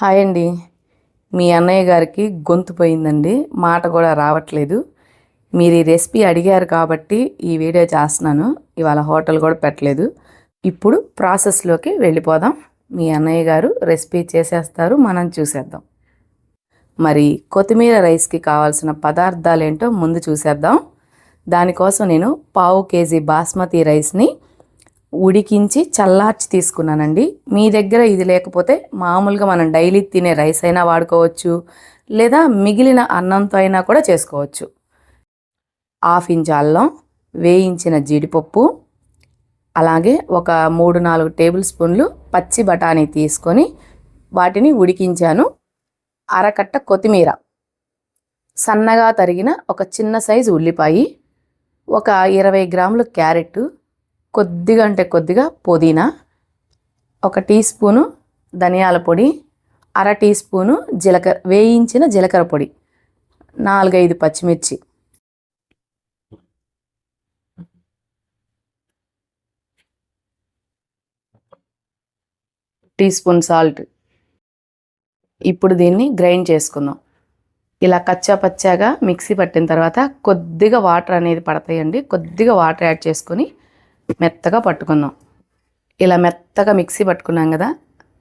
Hi అండి. మీ అన్నయ్య గారికి గొంతు పోయిందండి. మాట కూడా రావట్లేదు. మీరు ఈ రెసిపీ అడిగారు కాబట్టి ఈ వీడియో చేస్తున్నాను. ఇవాళ హోటల్ కూడా పెట్టలేదు. ఇప్పుడు ప్రాసెస్లోకి వెళ్ళిపోదాం. మీ అన్నయ్య గారు రెసిపీ చేసేస్తారు. మనం చూసేద్దాం. మరి కొత్తిమీర రైస్కి కావాల్సిన పదార్థాలు ఏంటో ముందు చూసేద్దాం. దానికోసం నేను పావు కేజీ బాస్మతి రైస్ని ఉడికించి చల్లార్చి తీసుకున్నానండి. మీ దగ్గర ఇది లేకపోతే మామూలుగా మనం డైలీ తినే రైస్ అయినా వాడుకోవచ్చు లేదా మిగిలిన అన్నంతో అయినా కూడా చేసుకోవచ్చు. హాఫ్ ఇంచ్ అల్లం వేయించిన జీడిపప్పు అలాగే ఒక మూడు నాలుగు టేబుల్ స్పూన్లు పచ్చి బఠానీ తీసుకొని వాటిని ఉడికించాను. అరకట్ట కొత్తిమీర సన్నగా తరిగిన ఒక చిన్న సైజు ఉల్లిపాయ ఒక ఇరవై గ్రాములు క్యారెట్ కొద్దిగా అంటే కొద్దిగా పుదీనా ఒక టీ స్పూను ధనియాల పొడి అర టీ స్పూను జీలకర్ర వేయించిన జీలకర్ర పొడి నాలుగైదు పచ్చిమిర్చి. Teaspoon salt. ఇప్పుడు దీన్ని గ్రైండ్ చేసుకుందాం. ఇలా కచ్చా పచ్చాగా మిక్సీ పట్టిన తర్వాత కొద్దిగా వాటర్ అనేది పడతాయండి. కొద్దిగా వాటర్ యాడ్ చేసుకొని మెత్తగా పట్టుకుందాం. ఇలా మెత్తగా మిక్సీ పట్టుకున్నాం కదా.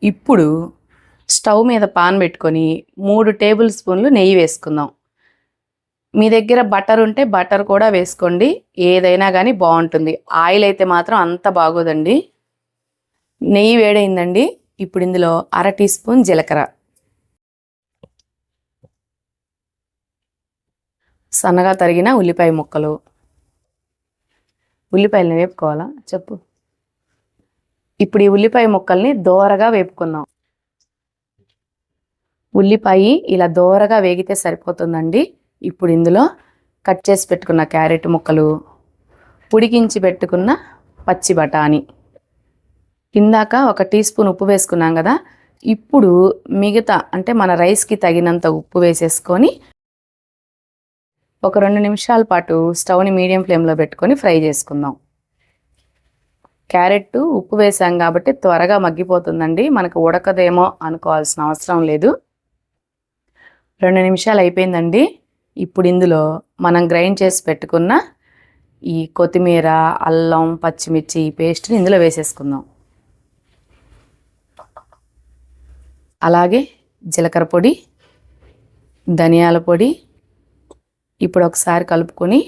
ఇప్పుడు స్టవ్ మీద పాన్ పెట్టుకొని మూడు టేబుల్ స్పూన్లు నెయ్యి వేసుకుందాం. మీ దగ్గర బటర్ ఉంటే బటర్ కూడా వేసుకోండి. ఏదైనా కానీ బాగుంటుంది. ఆయిల్ అయితే మాత్రం అంత బాగోదండి. నెయ్యి వేడైందండి. ఇప్పుడు ఇందులో అర టీ స్పూన్ జీలకర్ర. సన్నగా తరిగిన ఉల్లిపాయ ముక్కలు. ఉల్లిపాయలని వేపుకోవాలా? చెప్పు. ఇప్పుడు ఈ ఉల్లిపాయ ముక్కల్ని దోరగా వేపుకుందాం. ఉల్లిపాయ ఇలా దోరగా వేగితే సరిపోతుందండి. ఇప్పుడు ఇందులో కట్ చేసి పెట్టుకున్న క్యారెట్ ముక్కలు ఉడికించి పెట్టుకున్న పచ్చి బఠానీ. ఇందాక ఒక టీ స్పూన్ ఉప్పు వేసుకున్నాం కదా ఇప్పుడు మిగతా అంటే మన రైస్కి తగినంత ఉప్పు వేసేసుకొని ఒక రెండు నిమిషాల పాటు స్టవ్ని మీడియం ఫ్లేమ్లో పెట్టుకొని ఫ్రై చేసుకుందాం. క్యారెట్ ఉప్పు వేసాం కాబట్టి త్వరగా మగ్గిపోతుందండి. మనకు ఉడకదేమో అనుకోవాల్సిన అవసరం లేదు. రెండు నిమిషాలు అయిపోయిందండి. ఇప్పుడు ఇందులో మనం గ్రైండ్ చేసి పెట్టుకున్న ఈ కొత్తిమీర అల్లం పచ్చిమిర్చి పేస్ట్ని ఇందులో వేసేసుకుందాం. అలాగే జీలకర్ర పొడి ధనియాల పొడి ఇప్పుడు ఒకసారి కలుపుకొని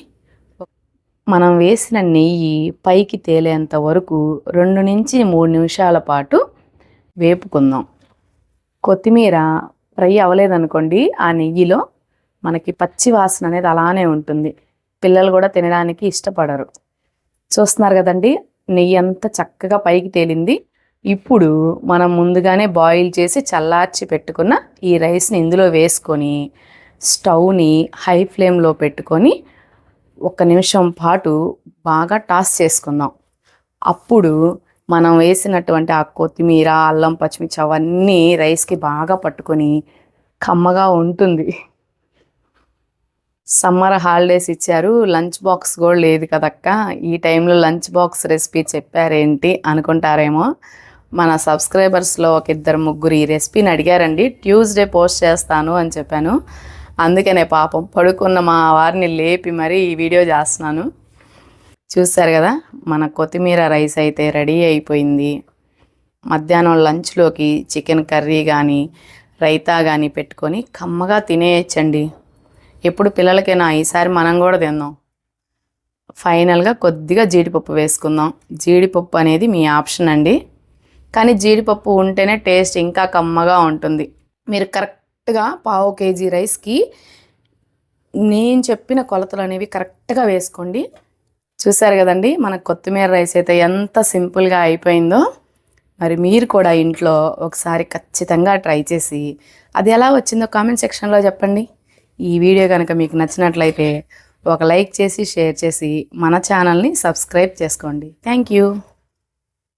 మనం వేసిన నెయ్యి పైకి తేలేంత వరకు రెండు నుంచి మూడు నిమిషాల పాటు వేపుకుందాం. కొత్తిమీర ఫ్రై అవ్వలేదనుకోండి ఆ నెయ్యిలో మనకి పచ్చి వాసన అనేది అలానే ఉంటుంది. పిల్లలు కూడా తినడానికి ఇష్టపడరు. చూస్తున్నారు కదండి నెయ్యి అంతా చక్కగా పైకి తేలింది. ఇప్పుడు మనం ముందుగానే బాయిల్ చేసి చల్లార్చి పెట్టుకున్న ఈ రైస్ని ఇందులో వేసుకొని స్టవ్ని హై ఫ్లేమ్లో పెట్టుకొని ఒక నిమిషం పాటు బాగా టాస్ చేసుకుందాం. అప్పుడు మనం వేసినటువంటి ఆ కొత్తిమీర అల్లం పచ్చిమిర్చి అవన్నీ రైస్కి బాగా పట్టుకొని కమ్మగా ఉంటుంది. సమ్మర్ హాలిడేస్ ఇచ్చారు. లంచ్ బాక్స్ కూడా లేదు కదక్క. ఈ టైంలో లంచ్ బాక్స్ రెసిపీ చెప్పారేంటి అనుకుంటారేమో? మన సబ్స్క్రైబర్స్లో ఒక ఇద్దరు ముగ్గురు ఈ రెసిపీని అడిగారండి. ట్యూస్డే పోస్ట్ చేస్తాను అని చెప్పాను. అందుకనే పాపం పడుకున్న మా వారిని లేపి మరీ ఈ వీడియో చేస్తున్నాను. చూస్తారు కదా మన కొత్తిమీర రైస్ అయితే రెడీ అయిపోయింది. మధ్యాహ్నం లంచ్లోకి చికెన్ కర్రీ కానీ రైతా కానీ పెట్టుకొని కమ్మగా తినేయచ్చండి. ఎప్పుడు పిల్లలకైనా ఈసారి మనం కూడా తిందాం. ఫైనల్గా కొద్దిగా జీడిపప్పు వేసుకుందాం. జీడిపప్పు అనేది మీ ఆప్షన్ అండి. కానీ జీడిపప్పు ఉంటేనే టేస్ట్ ఇంకా కమ్మగా ఉంటుంది. మీరు కరెక్ట్ కరెక్ట్గా పావు కేజీ రైస్కి నేను చెప్పిన కొలతలు అనేవి కరెక్ట్గా వేసుకోండి. చూసారు కదండి మన కొత్తిమీర రైస్ అయితే ఎంత సింపుల్గా అయిపోయిందో. మరి మీరు కూడా ఇంట్లో ఒకసారి ఖచ్చితంగా ట్రై చేసి అది ఎలా వచ్చిందో కామెంట్ సెక్షన్లో చెప్పండి. ఈ వీడియో కనుక మీకు నచ్చినట్లయితే ఒక లైక్ చేసి షేర్ చేసి మన ఛానల్ని సబ్స్క్రైబ్ చేసుకోండి. Thank you.